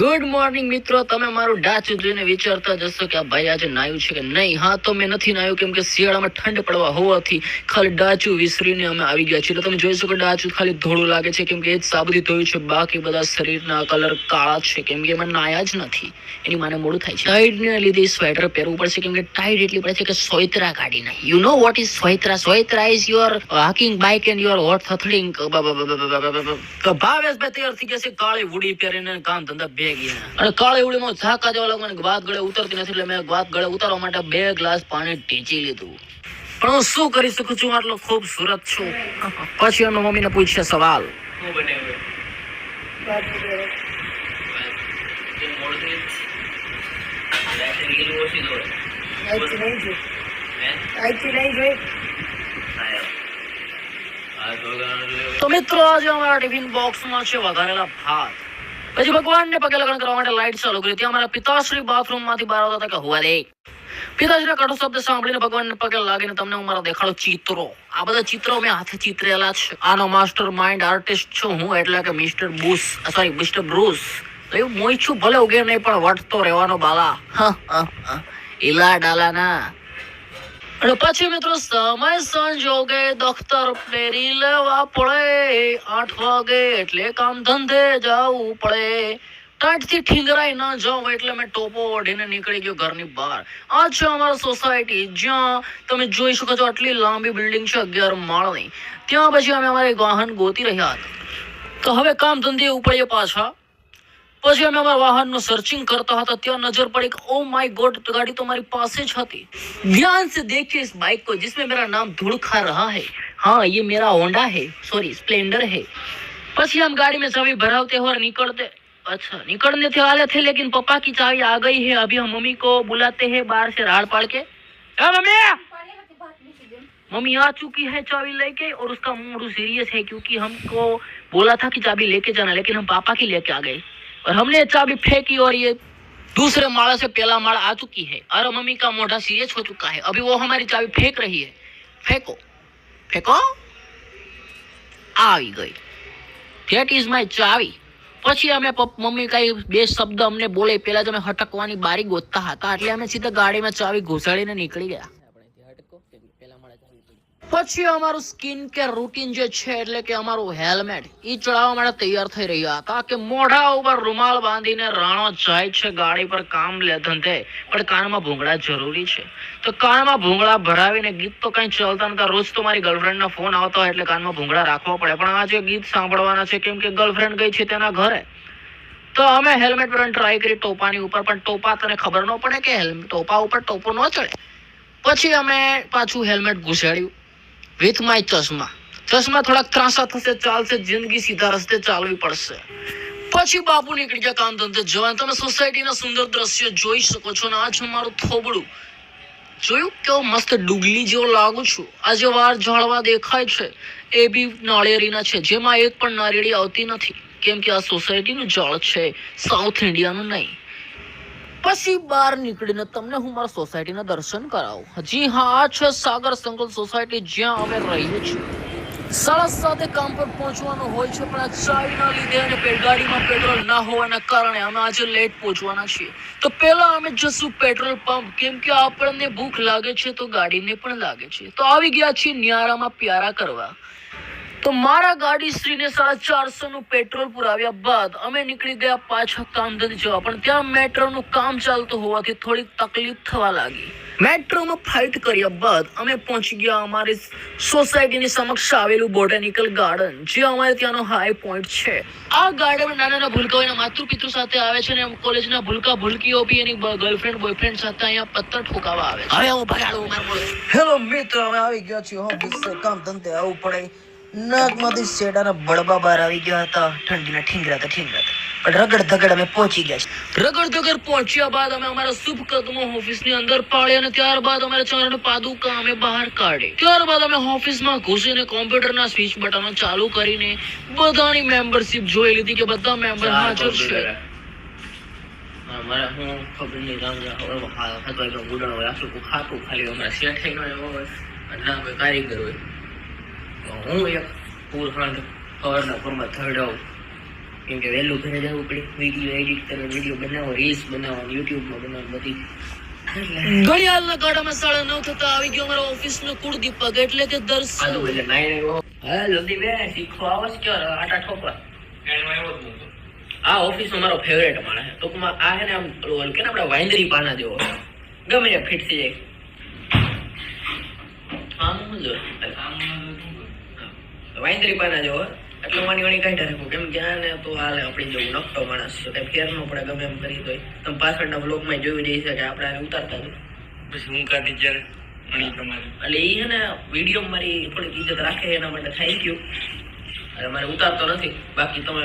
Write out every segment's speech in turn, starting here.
Good morning મિત્રો. તમે મારું ડાચું જોઈને વિચારતા જશો કે આ ભાઈ આજે નાયું છે કે નહીં? હા, તો મેં નથી નાયું કેમ કે શિયાળામાં ઠંડ પડવા હોવાથી ખાલી ડાચું વિસરીને અમે આવી ગયા છીએ. એટલે તમે જોઈ શકો ડાચું ખાલી ધોળું લાગે છે કેમ કે એ જ સાબુથી ધોયું છે. બાકી બધા શરીરના કલર કાળા છે કેમ કે એમાં નાયા જ નથી. એની માને મોડું થાય છે. ટાઈડને લીધે સ્વેટર પહેરવું પડશે કેમ કે ટાઈડ એટલી પડે છે કે સોયત્રા કાઢી નાખી. You know what is Soyatra? Soyatra is your hawking bike and your hot thudding Bhavesh ભાઈ તૈયાર થઈ ગયા છે. કાળી વુડી પહેરીને કામ ધંધા બે અને કાળી વુડીમાં ઝાકા જેવા લાગે મને વાત ગળે ઉતરતી નથી એટલે મેં વાત ગળે ઉતારવા માટે બે ગ્લાસ પાણી ટીચી લીધું. પણ હું શું કરી શકું છું? આટલો ખૂબસૂરત છું. પછી એમના મમ્મીને પૂછશે સવાલ. તો મિત્રો આજે અમારા ટિફિન બોક્સમાં છે વઘારેલા ભાત. પછી ભગવાનને પગે લગ્ન કરવા માટે લાઇટ ચાલુ કરી ત્યાં મારા પિતાશ્રી બાથરૂમમાંથી બહાર આવતા કે હોવા દે. પિતાશ્રી કડો શબ્દ સાંભળીને ભગવાનને પગે લાગીને તમને હું મારા દેખાડો ચિત્રો. આ બધા ચિત્રો મેં હાથે ચિતરેલા છે. આનો માસ્ટર માઇન્ડ આર્ટિસ્ટ છું હું એટલે કે mister Bruce sorry mister Bruce એવું મોઈ છું ભલે ઉગે નહીં પણ વટતો રહેવાનો બાલા. હ, હ, હ. ઈલા ડાલા ના અને પછી મિત્રો સમય સંજોગે દફતર ફેરી લેવા પડે. આઠ વાગે એટલે કામ ધંધે જવું પડે. ટાટથી ઠીંગરાઈ ન જાવ એટલે મેં ટોપો ઓઢીને નીકળી ગયો ઘરની બહાર. આ છે અમારા સોસાયટી જ્યાં તમે જોઈ શકો છો આટલી લાંબી બિલ્ડિંગ છે અગિયાર માળની. ત્યાં પછી અમે અમારે વાહન ગોતી રહ્યા હતા. તો હવે કામ ધંધે ઉપડીએ પાછા. પછી અમે અમારા વાહનનું સર્ચિંગ કરતા હતા ત્યાં નજર પડી કે ઓ माय गॉड गाड़ी तो हमारी पास ही હતી ध्यान से देखिए इस बाइक को जिसमें मेरा नाम धूल खा रहा है हाँ ये मेरा होंडा है सॉरी स्प्लेंडर है પછી हम गाड़ी में चाबी भराते और निकलते अच्छा निकलने थे वाले थे लेकिन पापा की चाबी आ गई है अभी हम मम्मी को बुलाते हैं बाहर से राड़ पाड़ के ए मम्मी मम्मी आ चुकी है चाबी लेके और उसका मूड सीरियस है क्योंकि हमको बोला था कि चाबी लेके जाना लेकिन हम पापा की लेके आ गए और हमने चाबी फेंकी और ये दूसरे माला से पहला माला आ चुकी है और मम्मी का मोढ़ा सीरियस हो चुका है अभी वो हमारी चाबी फेंक रही है फेंको फेंको આવી ગઈ ધેટ ઇઝ માય ચાવી પછી અમે પપ- મમ્મી કઈ બે શબ્દ અમને બોલે પેલા જ અમે હટકવાની બારી ગોતતા હતા એટલે અમે સીધા ગાડીમાં ચાવી ઘુસાડીને નીકળી ગયા પછી અમારું સ્કિન કેર રૂટીન જે છે એટલે કે અમારું હેલ્મેટ એ ચડાવવા માટે તૈયાર થઈ રહ્યા હતા કે મોઢા ઉપર રૂમાલ બાંધીને રાણો જાય છે, ગાડી પર કામ લે ધંધે પણ કાનમાં ભૂંગળા જરૂરી છે. તો કાનમાં ભૂંગળા ભરાવીને ગીત તો કઈ ચાલતા નતા. રોજ તો મારી ગર્લફ્રેન્ડનો ફોન આવતો હોય એટલે કાનમાં ભૂંગળા રાખવા પડે. પણ આજે ગીત સાંભળવાના છે, કેમ કે ગર્લફ્રેન્ડ ગઈ છે તેના ઘરે. તો અમે હેલ્મેટ પર ટ્રાય કરી ટોપાની ઉપર, પણ ટોપા તને ખબર ન પડે કે હેલ્મેટ ટોપા ઉપર ટોપો ન ચડે. પછી અમે પાછું હેલ્મેટ ઘુસાડ્યું. વિથ માય ચશ્મા. ચશ્મા થોડાક ત્રાસા થશે, ચાલશે, જિંદગી સીધા રસ્તે ચાલવી પડશે. પછી બાપુ નીકળી ગયા કામ ધંધે જવાનું. તમે સોસાયટીના સુંદર દ્રશ્ય જોઈ શકો છો અને આ છે મારું થોબડું. જોયું? કેવો મસ્ત ડુગલી જેવો લાગુ છું. આ જે વાર ઝાડવા દેખાય છે, એ બી નાળિયેરીના છે. જેમાં એક પણ નારિયેળી આવતી નથી. કેમ કે આ સોસાયટીનું જળ છે, સાઉથ ઇન્ડિયાનું નહીં. પછી બહાર નીકળીને તમને હું મારા સોસાયટીના દર્શન કરાવું. જી હા આ છે, સાગર સંકુલ સોસાયટી જ્યાં અમે રહીએ છીએ. સાડા સાતે કામ પર પહોંચવાનું હોય છે, પણ આ ચાવીના લીધે અને ગાડીમાં પેટ્રોલ ના હોવાના કારણે અમે આજે લેટ પહોંચવાના છીએ. તો પહેલા અમે જશું પેટ્રોલ પંપ. કેમ કે આપણને ભૂખ લાગે છે, તો ગાડીને પણ લાગે છે. તો આવી ગયા છીએ ન્યારામાં પ્યારા કરવા. તો મારા ગાડી શ્રીને સાડા ચારસો નું પેટ્રોલ પુરાવ્યા બાદ અમે નીકળી ગયા પાછા કામધંધે જવા. પણ ત્યાં મેટ્રોનું કામ ચાલતું હોવાથી થોડીક તકલીફ થવા લાગી. મેટ્રોમાં ફાઇટ કર્યા બાદ અમે પહોંચી ગયા અમારી સોસાયટીની સમક્ષ આવેલું બોટેનિકલ ગાર્ડન જે અમારે ત્યાંનો હાઈ પોઈન્ટ છે. આ ગાર્ડન નાના નાના ભૂલકાઓ એના માતૃ પિતૃ સાથે આવે છે અને કોલેજના ભૂલકા ભૂલકીઓ બી એની ગર્લફ્રેન્ડ બોયફ્રેન્ડ સાથે અહીંયા પત્તર ઠોકાવા આવે છે. હવે હું ભગાડું હેલો મિત્ર અમે આવી ગયા છીએ. ઓફિસે કામ ધંધે આવવું પડે. નાકમાંથી શેડાના બળબા બહાર આવી ગયા હતા. ઠંડીના ઠીંગરાતા ઠીંગરાતા. પણ રગડ ધગડ અમે પહોંચી ગયા છીએ. રગડ ધગડ પહોંચ્યા બાદ અમે અમારા શુભ કદમો ઓફિસની અંદર પાડ્યા અને ત્યારબાદ અમારા ચરણ પાદુકા અમે બહાર કાઢી. ત્યારબાદ અમે ઓફિસમાં ઘૂસીને કોમ્પ્યુટરના સ્વિચ બટનો ચાલુ કરીને બધાની મેમ્બરશિપ જોઈ લીધી કે બધા મેમ્બર હાજર છે. અમારા હું ખબર નહીં ગામ હતું એટલે હોય ખાતું ખાલી અમારા એવો હોય. અને કારીગર હોય. હું એક ફૂલ ખંડ ખબરના ફોર્મમાં થરડાવું કેમ કે વહેલું ઘરે જવું પડે. વીડિયો એડિટ કરવો વીડિયો બનાવો રીલ્સ બનાવો યુટ્યુબમાં બનાવો બધી. ઘડિયાળના ગાડામાં સાડા નવ થતા આવી ગયો મારો ઓફિસનો કુળદીપક એટલે કે દર્શન. હાલો એટલે નાઈ રહ્યો હા જલ્દી બે શીખો આવો જ ક્યાં આટા ઠોકવા. આ ઓફિસ મારો ફેવરેટ માણસ છે. ટૂંકમાં આ હે ને આમ ઓલ કે આપણે વાંદરી પાના જેવો. ગમે ફિટ થઈ જાય. આમ જો વાંદરી પાના જો એટલું માની વાણી કાઢી રાખું કેમ કે આને તો હાલે આપણી જેવું નકટો માણસ. છે કઈ ફેર નો પડે ગમે એમ કરી તોય. તમે પાછળના બ્લોગમાં જોયું જઈ શકે આપણે આને ઉતારતા જ પછી હું કાઢી જ્યારે એટલે એ છે ને વીડિયો મારી થોડીક ઇજ્જત રાખે એના માટે થેન્ક યુ અને મારે ઉતારતો નથી. બાકી તમે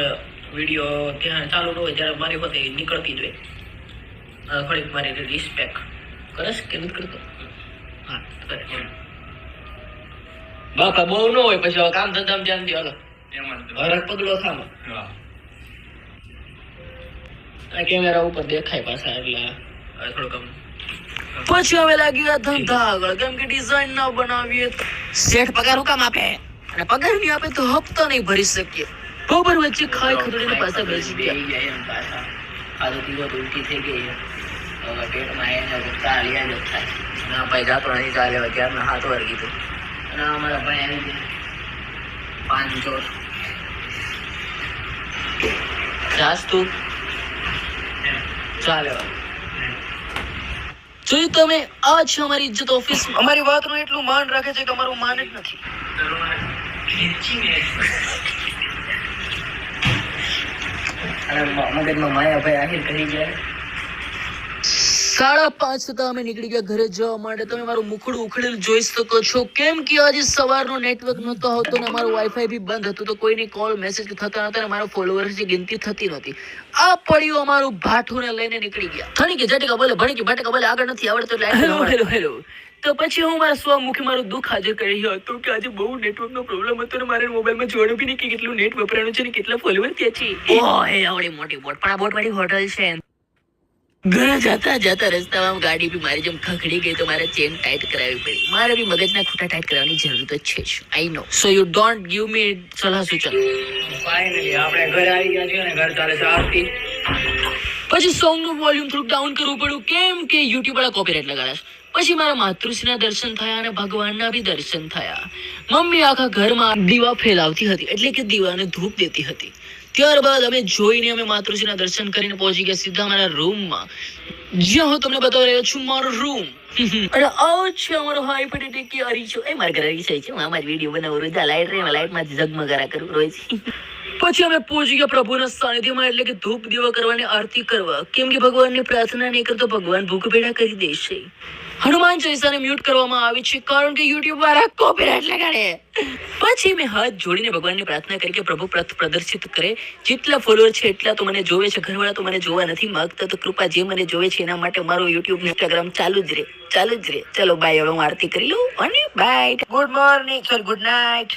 વીડિયો ત્યાં ચાલુ ન હોય ત્યારે મારી પાસે નીકળતી જ હોય. થોડીક મારી રિસ્પેક્ટ કરશ કે નથી કરતો? હા કરે. બાપા બહુ ન હોય પછી હવે કામ ધંધામાં ધ્યાન દો હાલો એમાં જ હરક પગલો થામાં હા આ કેમેરા ઉપર દેખાય પાછા એટલે હવે થોડુંક આમ પછી હવે લાગી ગયા ધંધા આગળ કેમ કે ડિઝાઇન ના બનાવીએ શેઠ પગાર હું કામ આપે અને પગાર નહીં આપે તો હપ્તા નહીં ભરી શકીએ બરોબર વચ્ચે ખાઈ ખતડીને પાછા બેસી ગયા બેસી જાય એમ પાછા ખાધું પીધું તો ઉલટી થઈ ગઈ છે. હવે પેટમાં એને તો ચાલ્યા જ થાય ના ભાઈ જાતો નહીં ચાલે હવે ત્યારના હાથ વાર કીધું અને આ અમારા ભાઈ આવી ગયા પાંચ ચોર જાસ તું ચાલે હવે. જોયું તમે આ છે અમારી ઇજ્જત ઓફિસ અમારી વાતનું એટલું માન રાખે છે કે અમારું માન જ નથી અને મ- મગજમાં માયાભાઈ આહિર કરી ગયા સાડા પાંચ થતા અમે નીકળી ગયા ઘરે જવા માટે. તમે મારું મુખડું ઉખડેલું જોઈ શકો છો. કેમ કે આજે સવારનો નેટવર્ક નહોતો આવતો ને મારું વાઈફાઈ બી બંધ હતું તો કોઈની કોલ મેસેજ થતા નહોતા ને મારા ફોલોવર્સની ગિનતી થતી નહોતી. આ પડ્યું અમારું ભાઠું ને લઈને નીકળી ગયા. થણી કે જટીકા બોલે ભણી કે ભટકા બોલે આગળ નથી આવડતો એટલે હેલો હેલો હેલો તો પછી હું મારા સ્વમુખે મારું દુઃખ હાજર કરી રહ્યો હતો કે આજે બહુ નેટવર્કનો પ્રોબ્લેમ હતો ને મારે મોબાઈલમાં જોવાનું બી નહીં કે કેટલું નેટ વપરાયું છે ને કેટલા ફોલોવર ત્યાં છે. ઓ હે આવડી મોટી બોટ પણ આ બોટ વાળી હોટલ છે. ઘરે જતા જતા રસ્તામાં ગાડી બી મારી જેમ ખખડી ગઈ તો મારે ચેન ટાઈટ કરાવવી પડી. મારે બી મગજના ખૂટા ટાઈટ કરાવવાની જરૂર તો છે જ. I know so you don't give me સલાહ સૂચન. ફાઇનલી આપણે ઘરે આવી ગયા છીએ ને ઘર ચાલે છે આરતી. પછી સોંગનું વોલ્યુમ થોડું ડાઉન કરવું પડ્યું. કેમ કે યુટ્યુબ વાળા કોપીરાઇટ લગાડ્યા પછી મારા માતૃશ્રીના દર્શન થયા અને ભગવાનના બી દર્શન થયા. મમ્મી આખા ઘરમાં દીવા ફેલાવતી હતી. એટલે કે દીવાને ધૂપ દેતી હતી. ત્યારબાદ અમે જોઈને અમે માતૃશ્રીના દર્શન કરીને પહોંચી ગયા સીધા મારા રૂમમાં જ્યાં હું તમને બતાવી રહ્યો છું મારો રૂમ અને આવો છે અમારો હાઈ પટેટી કે અરીછો એ મારા ઘરે અરીછો છે. હું આમાં વીડિયો બનાવું. રોજ લાઈટ રહે ઝગમગારા કરું રોજ. પછી અમે પહોંચી ગયા પ્રભુના સાનિધ્યમાં, એટલે કે ધૂપ દીવા કરવાની આરતી કરવા. કેમ કે ભગવાનની પ્રાર્થના નહીં કરતો ભગવાન ભૂખ ભેડા કરી દેશે. હનુમાન ચાલીસાને મ્યુટ કરવામાં આવી છે, કારણ કે યુટ્યુબ વાળા કોપીરાઇટ લગાડે. પછી મેં હાથ જોડીને ભગવાનની પ્રાર્થના કરી કે પ્રભુ પ્રદર્શિત કરે. જેટલા ફોલોઅર છે, એટલા તો મને જોવે છે. ઘરવાળા તો મને જોવા નથી માગતા, તો કૃપા જે મને જોવે છે, એના માટે મારો યુટ્યુબ ઇન્સ્ટાગ્રામ ચાલુ જ રહે ચાલુ જ રહે ચલો બાય હવે હું આરતી કરી લઉં અને bye good morning sorry good night